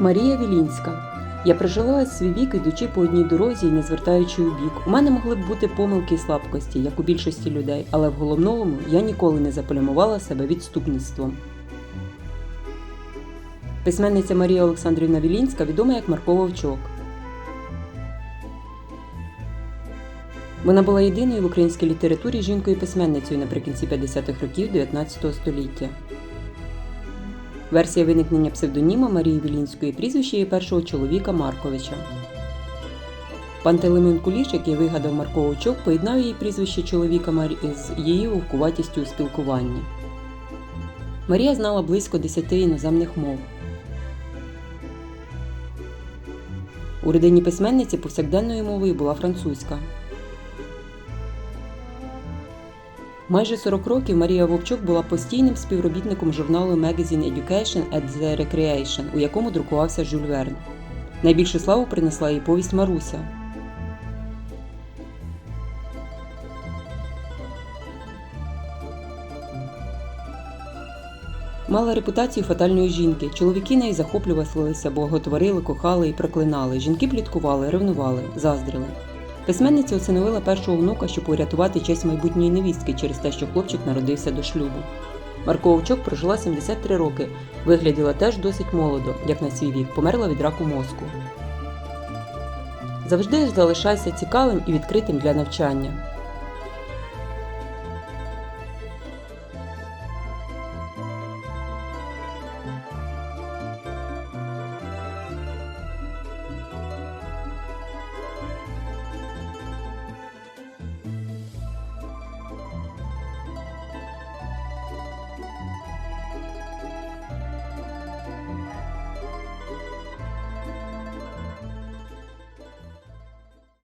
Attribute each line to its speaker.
Speaker 1: Марія Вілінська. Я прожила свій вік, ідучи по одній дорозі і не звертаючи у бік. У мене могли б бути помилки і слабкості, як у більшості людей, але в головному я ніколи не заполямувала себе відступництвом. Письменниця Марія Олександрівна Вілінська відома як Марко Вовчок. Вона була єдиною в українській літературі жінкою-письменницею наприкінці 50-х років 19 століття. Версія виникнення псевдоніма Марії Вілінської прізвище її першого чоловіка Марковича. Пантелеймон Куліш, який вигадав Марко Вовчок, поєднав її прізвище чоловіка Марі з її вовкуватістю у спілкуванні. Марія знала близько 10 іноземних мов. У родині письменниці повсякденною мовою була французька. Майже 40 років Марія Вовчок була постійним співробітником журналу Magazine Education at the Recreation, у якому друкувався Жюль Верн. Найбільшу славу принесла їй повість Маруся. Мала репутацію фатальної жінки. Чоловіки нею захоплювалися, боготворили, кохали і проклинали. Жінки пліткували, ревнували, заздрили. Письменниця усиновила першого внука, щоб урятувати честь майбутньої невістки через те, що хлопчик народився до шлюбу. Марко Овчок прожила 73 роки, вигляділа теж досить молодо, як на свій вік, померла від раку мозку. Завжди залишайся цікавим і відкритим для навчання.